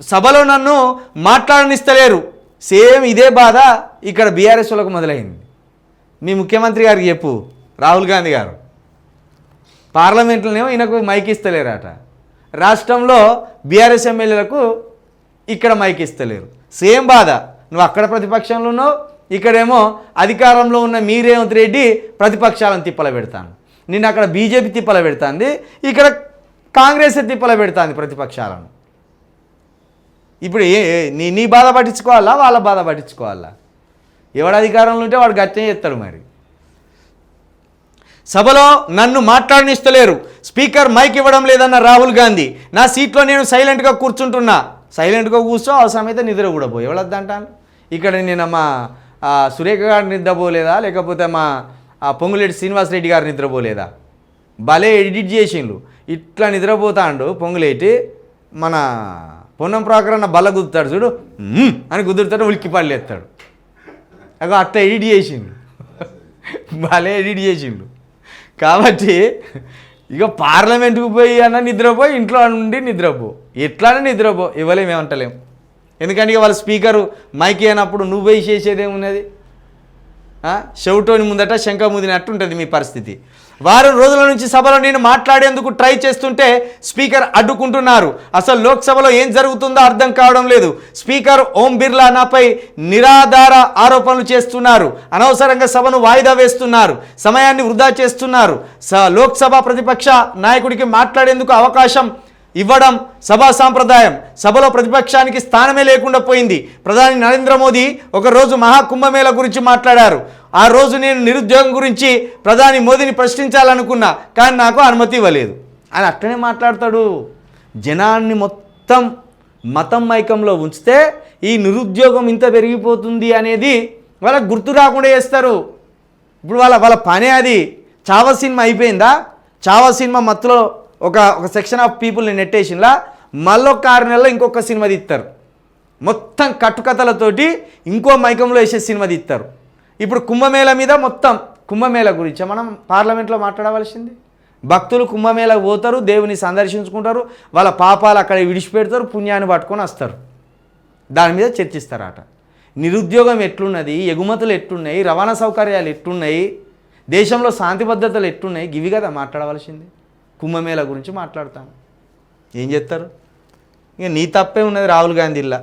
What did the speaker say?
సభలో నన్ను మాట్లాడనిస్తలేరు. సేమ్ ఇదే బాధ ఇక్కడ బీఆర్ఎస్ వాళ్ళకు మొదలైంది. మీ ముఖ్యమంత్రి గారికి చెప్పు రాహుల్ గాంధీ గారు. పార్లమెంట్లోనేమో ఈయనకు మైక్ ఇస్తలేరట. రాష్ట్రంలో బీఆర్ఎస్ ఎమ్మెల్యేలకు ఇక్కడ మైక్ ఇస్తలేరు. సేమ్ బాధ. నువ్వు అక్కడ ప్రతిపక్షంలో ఉన్నావు ఇక్కడేమో అధికారంలో ఉన్న మీ రేవంత్ రెడ్డి ప్రతిపక్షాలను తిప్పల పెడతాను. నిన్న అక్కడ బీజేపీ తిప్పల పెడుతుంది ఇక్కడ కాంగ్రెస్ తిప్పల పెడుతుంది ప్రతిపక్షాలను. ఇప్పుడు ఏ నీ నీ బాధ పట్టించుకోవాలా? వాళ్ళ బాధ పట్టించుకోవాలా? ఎవడు అధికారంలో ఉంటే వాడు గట్టే చేస్తాడు మరి. సభలో నన్ను మాట్లాడనిస్తలేరు. స్పీకర్ మైక్ ఇవ్వడం లేదన్న రాహుల్ గాంధీ. నా సీట్లో నేను సైలెంట్గా కూర్చుంటున్నా. సైలెంట్గా కూర్చో అవసరమైతే నిద్ర కూడా పోయి ఎవడద్దంటాను ఇక్కడ నేను మా సురేఖ గారు నిద్రపోలేదా లేకపోతే మా పొంగులేటి శ్రీనివాసరెడ్డి గారు నిద్రపోలేదా భలే ఎడిట్ చేసిండ్రు. ఇట్లా నిద్రపోతాండు పొంగులేటి మన పొన్నం ప్రాకరణ బల్ల గుద్దుతాడు చూడు అని కుదురుతాడు ఉలిక్కి పడలేస్తాడు అగో అత్త ఎడిట్ చేసిండు. భలే ఎడిట్ చేసిండు. కాబట్టి ఇక పార్లమెంట్కి పోయి అన్న నిద్రపో ఇంట్లో నుండి నిద్రపో. ఎట్లానే నిద్రపో ఇవ్వలేం ఏమంటలేం. ఎందుకంటే ఇక వాళ్ళ స్పీకరు మైక్ అయినప్పుడు నువ్వు పోయి చేసేదేమున్నది చెవుటోని ముందట శంఖ ముదినట్టు ఉంటుంది మీ పరిస్థితి. వారం రోజుల నుంచి సభలో నేను మాట్లాడేందుకు ట్రై చేస్తుంటే స్పీకర్ అడ్డుకుంటున్నారు. అసలు లోక్సభలో ఏం జరుగుతుందో అర్థం కావడం లేదు. స్పీకర్ ఓం బిర్లా నాపై నిరాధార ఆరోపణలు చేస్తున్నారు. అనవసరంగా సభను వాయిదా వేస్తున్నారు. సమయాన్ని వృధా చేస్తున్నారు. స లోక్సభ ప్రతిపక్ష నాయకుడికి మాట్లాడేందుకు అవకాశం ఇవ్వడం సభా సాంప్రదాయం. సభలో ప్రతిపక్షానికి స్థానమే లేకుండా పోయింది. ప్రధాని నరేంద్ర మోదీ ఒకరోజు మహాకుంభమేళ గురించి మాట్లాడారు. ఆ రోజు నేను నిరుద్యోగం గురించి ప్రధాని మోదీని ప్రశ్నించాలనుకున్నా కానీ నాకు అనుమతి ఇవ్వలేదు. అని అట్టనే మాట్లాడతాడు. జనాన్ని మొత్తం మతం మైకంలో ఉంచితే ఈ నిరుద్యోగం ఇంత పెరిగిపోతుంది అనేది వాళ్ళకి గుర్తు రాకుండా చేస్తారు. ఇప్పుడు వాళ్ళ వాళ్ళ పనే అది. చావ సినిమా అయిపోయిందా? చావ సినిమా మత్తులో ఒక ఒక సెక్షన్ ఆఫ్ పీపుల్ని నెట్టేసినలా మళ్ళొక ఆరు నెలల్లో ఇంకొక సినిమా తీస్తారు మొత్తం కట్టుకథలతోటి ఇంకో మైకంలో వేసే సినిమా తీస్తారు ఇప్పుడు కుంభమేళ మీద మొత్తం కుంభమేళ గురించి మనం పార్లమెంట్లో మాట్లాడవలసింది. భక్తులు కుంభమేళకు పోతారు దేవుని సందర్శించుకుంటారు వాళ్ళ పాపాలు అక్కడ విడిచిపెడతారు పుణ్యాన్ని పట్టుకొని వస్తారు. దాని మీద చర్చిస్తారట. నిరుద్యోగం ఎట్లున్నది ఎగుమతులు ఎట్లున్నాయి రవాణా సౌకర్యాలు ఎట్లున్నాయి దేశంలో శాంతి భద్రతలు ఎట్లున్నాయి ఇవి కదా మాట్లాడవలసింది. కుంభమేళ గురించి మాట్లాడతాను ఏం చేస్తారు? ఇక నీ తప్పే ఉన్నది రాహుల్ గాంధీలా